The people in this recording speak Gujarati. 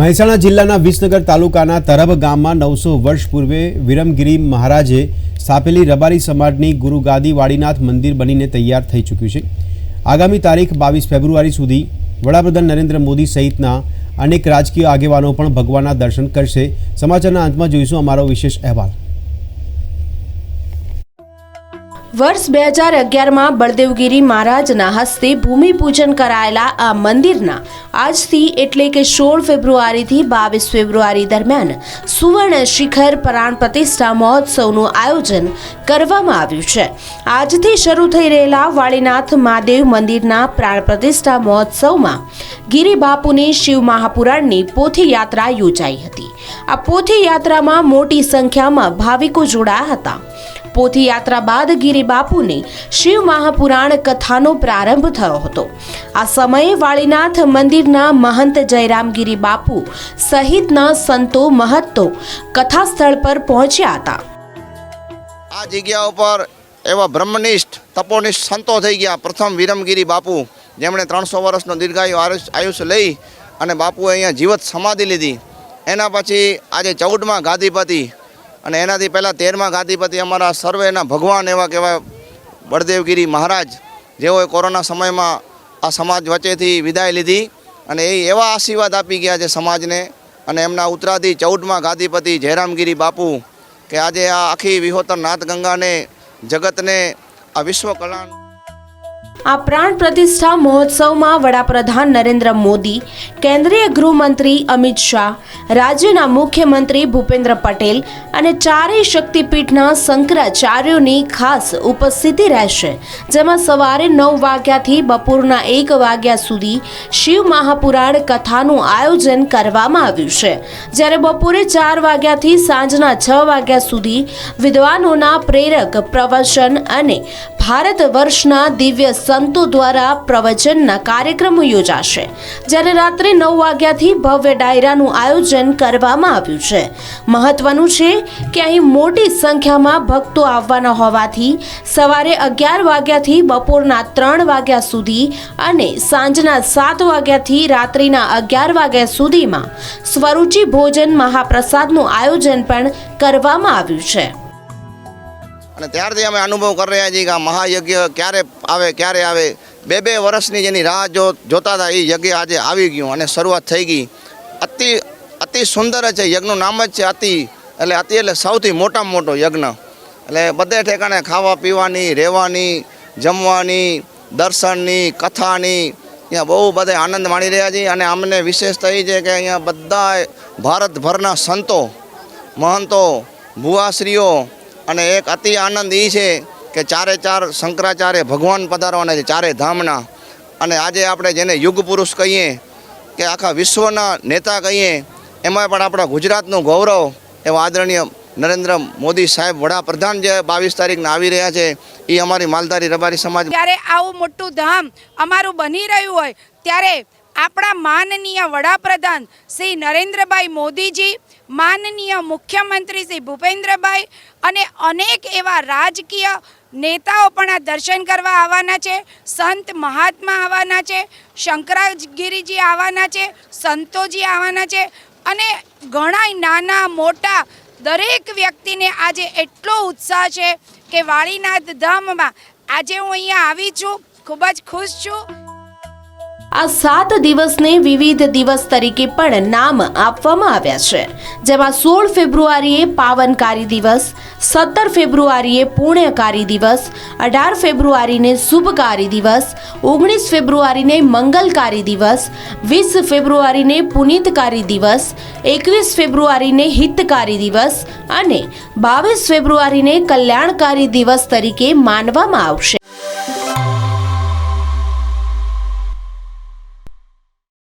મહેસાણા જિલ્લાના વિસનગર તાલુકાના તરબ ગામમાં નવસો વર્ષ પૂર્વે વિરમગીરી મહારાજે સ્થાપેલી રબારી સમાજની ગુરુગાદી વાડીનાથ મંદિર બનીને તૈયાર થઈ ચૂક્યું છે. આગામી તારીખ બાવીસ ફેબ્રુઆરી સુધી વડાપ્રધાન નરેન્દ્ર મોદી સહિતના અનેક રાજકીય આગેવાનો પણ ભગવાનના દર્શન કરશે. સમાચારના અંતમાં જોઈશું અમારો વિશેષ અહેવાલ. વર્ષ બે હજાર અગિયારમાં બળદેવગીરી મહારાજના હસ્તે ભૂમિપૂજન કરાયેલા આ મંદિરના આજથી એટલે કે સોળ ફેબ્રુઆરીથી બાવીસ ફેબ્રુઆરી દરમિયાન સુવર્ણ શિખર પ્રાણ પ્રતિષ્ઠા મહોત્સવનું આયોજન કરવામાં આવ્યું છે. આજથી શરૂ થઈ રહેલા વાળીનાથ મહાદેવ મંદિરના પ્રાણ પ્રતિષ્ઠા મહોત્સવમાં ગિરી બાપુની શિવ મહાપુરાણની પોથી યાત્રા યોજાઈ હતી. આ પોથી યાત્રામાં મોટી સંખ્યામાં ભાવિકો જોડાયા હતા. પોથી યાત્રા બાદ ગિરી બાપુની શિવ મહાપુરાણ કથાનો પ્રારંભ થયો હતો. આ સમયે વાળીનાથ મંદિરના મહંત જયરામગીરી બાપુ સહિતના સંતો મહત્તો કથા સ્થળ પર પહોંચ્યા હતા. આ જગ્યા ઉપર એવા બ્રહ્મનિષ્ઠ, તપોનિષ્ઠ સંતો થઈ ગયા. પ્રથમ વિરમગીરી બાપુ જેમણે ત્રણસો વર્ષનો દીર્ઘાયુ આયુષ્ય લઈ અને બાપુએ અહીંયા જીવત સમાધિ લીધી. એના પછી આજે ચૌદમાં ગાદીપતિ અને એનાથી પહેલાં તેરમાં ગાદીપતિ અમારા સર્વેના ભગવાન એવા કહેવાય બળદેવગીરી મહારાજ, જેઓએ કોરોના સમયમાં આ સમાજ વચ્ચેથી વિદાય લીધી અને એ એવા આશીર્વાદ આપી ગયા છે સમાજને અને એમના ઉત્તરાધી ચૌદમાં ગાદીપતિ જયરામગીરી બાપુ કે આજે આ આખી વિહોતર નાથ ગંગાને જગતને, આ વિશ્વ કલ્યાણ આ પ્રાણ પ્રતિષ્ઠા મહોત્સવમાં વડાપ્રધાન નરેન્દ્ર મોદી, કેન્દ્રીય ગૃહમંત્રી અમિત શાહ, રાજ્યના મુખ્યમંત્રી ભૂપેન્દ્ર પટેલ અને ચારેય શક્તિપીઠના શંકરાચાર્યોની ખાસ ઉપસ્થિતિ રહેશે, જેમાં સવારે નવ વાગ્યાથી બપોરના એક વાગ્યા સુધી શિવ મહાપુરાણ કથાનું આયોજન કરવામાં આવ્યું છે. જ્યારે બપોરે ચાર વાગ્યાથી સાંજના છ વાગ્યા સુધી વિદ્વાનોના પ્રેરક પ્રવચન અને ભારત વર્ષના દિવ્ય સંતો દ્વારા પ્રવચનના કાર્યક્રમો યોજાશે, જ્યારે રાત્રે નવ વાગ્યાથી ભવ્ય ડાયરાનું આયોજન કરવામાં આવ્યું છે. મહત્વનું છે કે અહીં મોટી સંખ્યામાં ભક્તો આવવાના હોવાથી સવારે અગિયાર વાગ્યાથી બપોરના ત્રણ વાગ્યા સુધી અને સાંજના સાત વાગ્યાથી રાત્રિના અગિયાર વાગ્યા સુધીમાં સ્વરૂચિ ભોજન મહાપ્રસાદનું આયોજન પણ કરવામાં આવ્યું છે. અને ત્યારથી અમે અનુભવ કરી રહ્યા છીએ કે આ મહાયજ્ઞ ક્યારે આવે ક્યારે આવે. બે બે વર્ષની જેની રાહ જો જોતા હતા એ યજ્ઞ આજે આવી ગયું અને શરૂઆત થઈ ગઈ. અતિ અતિ સુંદર છે. યજ્ઞનું નામ જ છે અતિ, એટલે અતિ એટલે સૌથી મોટામાં મોટો યજ્ઞ. એટલે બધે ઠેકાણે ખાવા પીવાની, રહેવાની, જમવાની, દર્શનની, કથાની, અહીંયા બહુ બધે આનંદ માણી રહ્યા છીએ. અને અમને વિશેષતા એ છે કે અહીંયા બધા ભારતભરના સંતો, મહંતો, ભુવાશ્રીઓ અને એક અતિ આનંદ એ છે કે ચારે ચાર શંકરાચાર્ય ભગવાન પધારવાના છે ચારે ધામના. અને આજે આપણે જેને યુગ પુરુષ કહીએ કે આખા વિશ્વના નેતા કહીએ એમાં પણ આપણા ગુજરાતનું ગૌરવ એવા આદરણીય નરેન્દ્ર મોદી સાહેબ વડાપ્રધાન જે બાવીસ તારીખના આવી રહ્યા છે એ અમારી માલધારી રબારી સમાજ ત્યારે આવું મોટું ધામ અમારું બની રહ્યું હોય, ત્યારે આપણા માનનીય વડાપ્રધાન શ્રી નરેન્દ્રભાઈ મોદીજી, માનનીય મુખ્યમંત્રી શ્રી ભૂપેન્દ્રભાઈ અને અનેક એવા રાજકીય નેતાઓ પણ આ દર્શન કરવા આવવાના છે, સંત મહાત્મા આવવાના છે, શંકરાગીરીજી આવવાના છે, સંતોજી આવવાના છે અને ઘણા નાના મોટા દરેક વ્યક્તિને આજે એટલો ઉત્સાહ છે કે વાળીનાથ ધામમાં આજે હું અહીંયા આવી છું, ખૂબ જ ખુશ છું. આ સાત દિવસને વિવિધ દિવસ તરીકે પણ નામ આપવામાં આવ્યા છે. જેમાં સોળ ફેબ્રુઆરીએ પાવનકારી દિવસ, સત્તર ફેબ્રુઆરીએ પુણ્યકારી દિવસ, અઢાર ફેબ્રુઆરીને શુભકારી દિવસ, ઓગણીસ ફેબ્રુઆરીને મંગલકારી દિવસ, વીસ ફેબ્રુઆરીને પુનિતકારી દિવસ, એકવીસ ફેબ્રુઆરીને હિતકારી દિવસ અને બાવીસ ફેબ્રુઆરીને કલ્યાણકારી દિવસ તરીકે માનવામાં આવશે.